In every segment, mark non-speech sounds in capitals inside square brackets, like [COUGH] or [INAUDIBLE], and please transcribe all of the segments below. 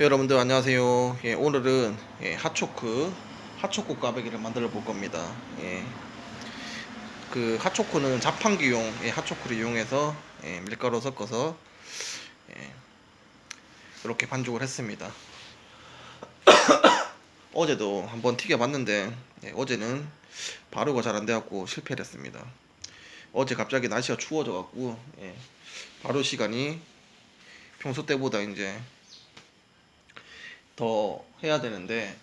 여러분들 안녕하세요. 예, 오늘은 예, 핫초크 핫초코 꽈배기를 만들어 볼 겁니다. 예. 그 핫초코는 자판기용 예, 핫초코를 이용해서 예, 밀가루 섞어서 예, 이렇게 반죽을 했습니다. [COUGHS] 어제도 한번 튀겨봤는데 예, 어제는 발효가 잘 안 돼갖고 실패를 했습니다. 어제 갑자기 날씨가 추워져갖고 예, 발효 시간이 평소 때보다 이제 더 해야 되는데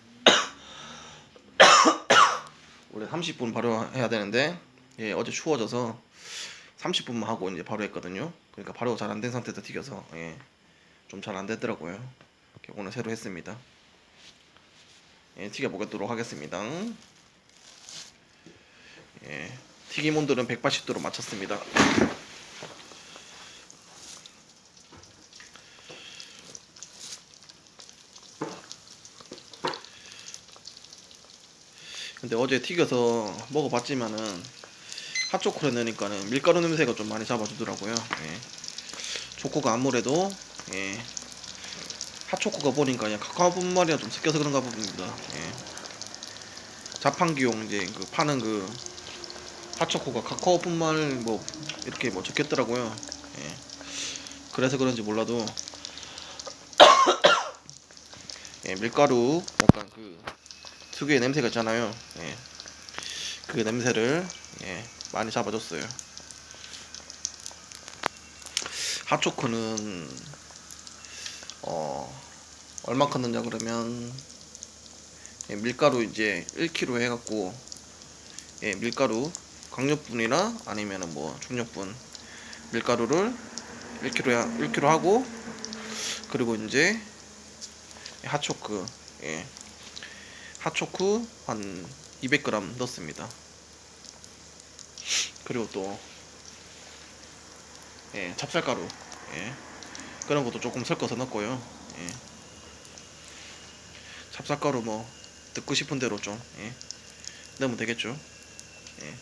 [COUGHS] 원래 30분 바로 해야 되는데 예, 어제 추워져서 30분만 하고 이제 바로 했거든요. 그러니까 바로 잘 안 된 상태에서 튀겨서 예, 좀 잘 안 되더라고요. 오늘 새로 했습니다. 예, 튀겨 보도록 하겠습니다. 예, 튀김 온도는 180도로 맞췄습니다. 근데 어제 튀겨서 먹어봤지만은 핫초코를 넣으니까는 밀가루 냄새가 좀 많이 잡아주더라고요. 예. 초코가 아무래도 예. 핫초코가 보니까 그냥 카카오 분말이랑 좀 섞여서 그런가 봅니다. 예. 자판기용 이제 그 파는 그 핫초코가 카카오 분말 뭐 이렇게 뭐 적혔더라고요. 예. 그래서 그런지 몰라도 [COUGHS] 예, 밀가루 약간 그 특유의 냄새가 있잖아요. 예. 그 냄새를 예, 많이 잡아줬어요. 핫초코는 어 얼마큼 넣냐 그러면 예, 밀가루 이제 1kg 해갖고 예, 밀가루 강력분이나 아니면은 뭐 중력분 밀가루를 1kg 1kg 하고 그리고 이제 핫초크 예. 핫초크 한 200g 넣습니다. 그리고 또 예, 찹쌀가루 예, 그런 것도 조금 섞어서 넣고요. 예. 찹쌀가루 뭐 듣고 싶은 대로 좀 예, 넣으면 되겠죠. 예.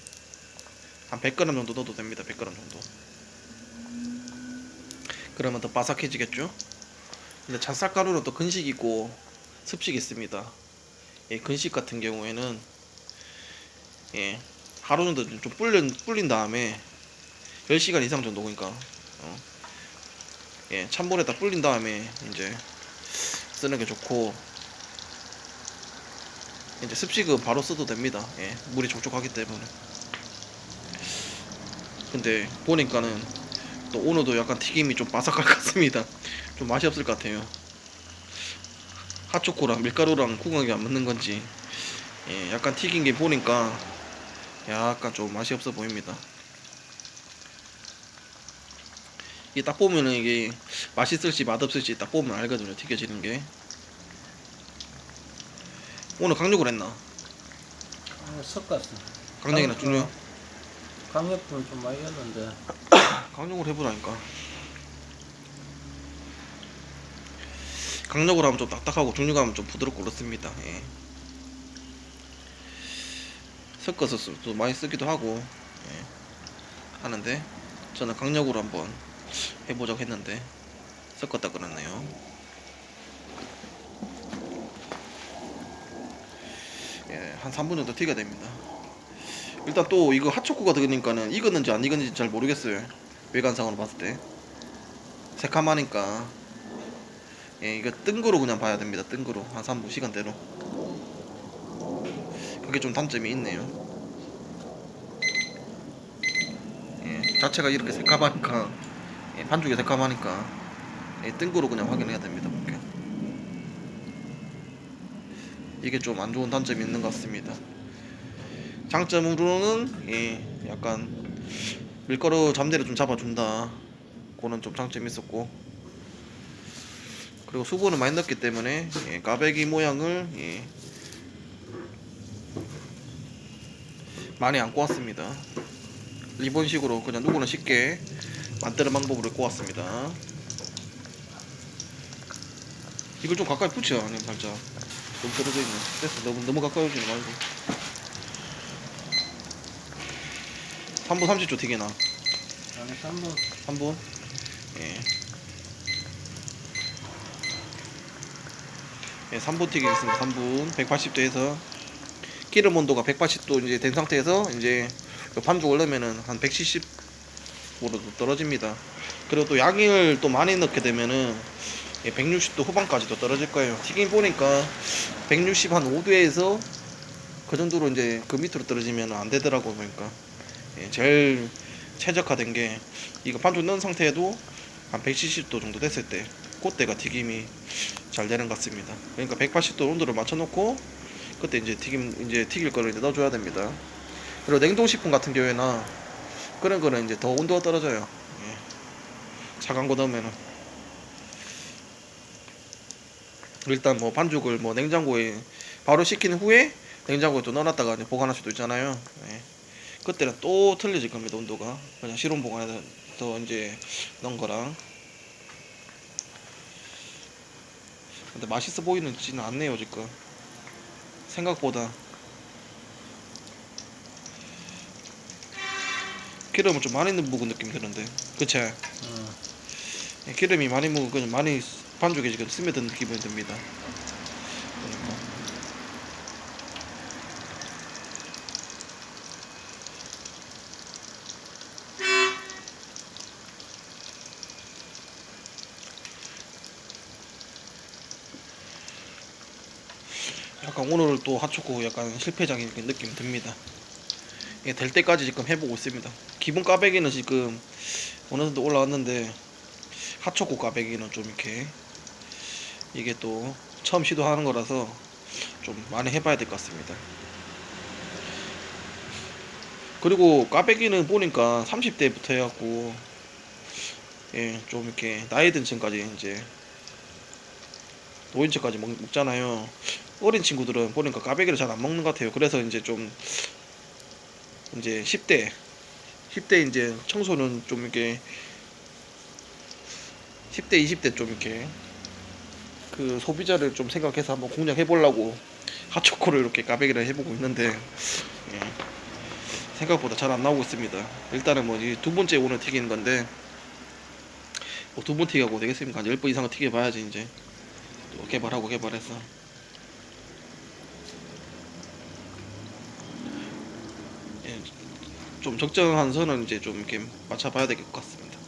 한 100g 정도 넣어도 됩니다. 100g 정도. 그러면 더 바삭해지겠죠. 근데 찹쌀가루는 또 근식 있고 습식 있습니다. 예, 근식 같은 경우에는 예, 하루 정도 좀 불린, 불린 다음에 10시간 이상 정도 그러니까 어, 예, 찬물에다 불린 다음에 이제 쓰는 게 좋고 이제 습식은 바로 써도 됩니다. 예, 물이 촉촉하기 때문에. 근데 보니까는 또 오늘도 약간 튀김이 좀 바삭할 것 같습니다. 좀 맛이 없을 것 같아요. 핫초코랑 밀가루랑 궁합이 안 맞는 건지 예, 약간 튀긴 게 보니까 약간 좀 맛이 없어 보입니다. 이게 딱 보면은 이게 맛있을지 맛없을지 딱 보면 알거든요. 튀겨지는 게. 오늘 강력을 했나? 아, 섞었어. 강력이나 강- 중력? 어, 강력분 좀 많이 했는데 [COUGHS] 강력을 해보라니까. 강력을 하면 좀 딱딱하고 중력하면 좀 부드럽고 그렇습니다. 예. 섞어서 쓰- 또 많이 쓰기도 하고 예. 하는데 저는 강력으로 한번 해보자고 했는데 섞었다 그랬네요. 예, 한 3분 정도 튀겨야 됩니다. 일단 또 이거 핫초코가 들으니까는 익었는지 안 익었는지 잘 모르겠어요. 외관상으로 봤을 때 새카마니까 예, 이거 뜬거로 그냥 봐야 됩니다. 뜬거로 한 3분 시간대로 그게 좀 단점이 있네요. 예, 자체가 이렇게 새카마니까 예, 반죽이 새카마니까 예, 뜬거로 그냥 확인해야 됩니다. 볼게. 이게 좀 안 좋은 단점이 있는 것 같습니다. 장점으로는 예, 약간 밀가루 잠대를 좀 잡아준다. 그는 좀 장점이 있었고 그리고 수분을 많이 넣기 때문에 예, 까베기 모양을 예, 많이 안 꼬았습니다. 리본식으로 그냥 누구나 쉽게 만드는 방법으로 꼬았습니다. 이걸 좀 가까이 붙여 아니면 살짝 너무 떨어져 있네. 됐어 너무 너무 가까이 오지 말고. 3분 30초 튀기나? 안에 3분 3분? 예. 예, 3분 튀기겠습니다. 3분 180도에서 기름 온도가 180도 이제 된 상태에서 이제 요 반죽 올려면은 한 170으로 떨어집니다. 그리고 또 양을 또 많이 넣게 되면은 160도 후반까지도 떨어질 거예요. 튀김 보니까 160 한 5도에서 그 정도로 이제 그 밑으로 떨어지면 안 되더라고 보니까 예, 제일 최적화된 게 이거 반죽 넣은 상태에도 한 170도 정도 됐을 때 그때가 튀김이 잘 되는 것 같습니다. 그러니까 180도 온도를 맞춰놓고 그때 이제 튀김 이제 튀길 거를 이제 넣어줘야 됩니다. 그리고 냉동식품 같은 경우에는 그런 거는 이제 더 온도가 떨어져요. 예. 차가운 거 넣으면은 일단 뭐 반죽을 뭐 냉장고에 바로 식힌 후에 냉장고에 또 넣어놨다가 이제 보관할 수도 있잖아요. 예. 그때는 또 틀려질 겁니다 온도가 그냥 실온 보관해서 이제 넣은 거랑 근데 맛있어 보이는지는 않네요 지금 생각보다 기름을 좀 많이 묵은 느낌이 드는데 그치? 음. 예, 기름이 많이 묵은 그냥 많이 반죽에 지금 스며든 느낌이 듭니다 약간 오늘 또 핫초코 약간 실패작인 그 느낌 듭니다. 이게 될 때까지 지금 해보고 있습니다. 기본 까베기는 지금 어느 정도 올라왔는데 핫초코 까베기는 좀 이렇게 이게 또 처음 시도하는 거라서 좀 많이 해봐야 될 것 같습니다. 그리고 까베기는 보니까 30대부터 해갖고 예 좀 이렇게 나이 든 층까지 이제 노인층까지 먹, 먹잖아요. 어린 친구들은 보니까 까베기를 잘 안 먹는 것 같아요. 그래서 이제 좀 이제 10대 10대 이제 청소는 좀 이렇게 10대 20대 좀 이렇게 그 소비자를 좀 생각해서 한번 공략해 보려고 핫초코를 이렇게 까베기를 해보고 있는데 예, 생각보다 잘 안 나오고 있습니다. 일단은 뭐두 번째 오늘 튀기는 건데 뭐 두 번 튀기하고 되겠습니까? 한 10번 이상은 튀겨봐야지 이제 또 개발하고 개발해서 예, 좀 적정한 선은 이제 좀 이렇게 맞춰봐야 될 것 같습니다.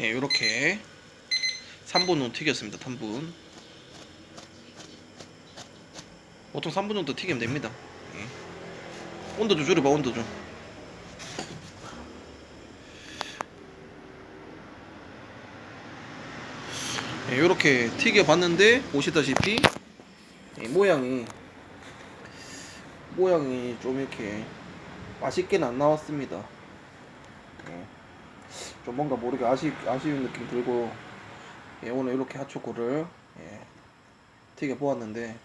예, 이렇게 3분은 튀겼습니다. 3분. 보통 3분 정도 튀기면 됩니다. 예. 온도 조절해봐, 온도 좀. 예, 이렇게 튀겨봤는데 보시다시피 이 모양이 모양이 좀 이렇게 맛있게는 안 나왔습니다. 예. 좀 뭔가 모르게 아쉬, 아쉬운 느낌 들고 예, 오늘 이렇게 핫초코를 예, 튀겨 보았는데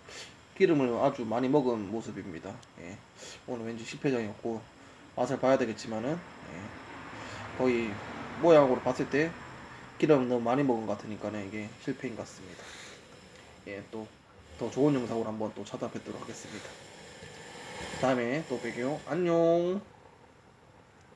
기름을 아주 많이 먹은 모습입니다. 예, 오늘 왠지 실패장이었고 맛을 봐야 되겠지만은 예, 거의 모양으로 봤을 때 기름 너무 많이 먹은 것 같으니까는 이게 실패인 것 같습니다. 예, 또 더 좋은 영상으로 한번 또 찾아뵙도록 하겠습니다. 다음에 또 뵐게요. 안녕.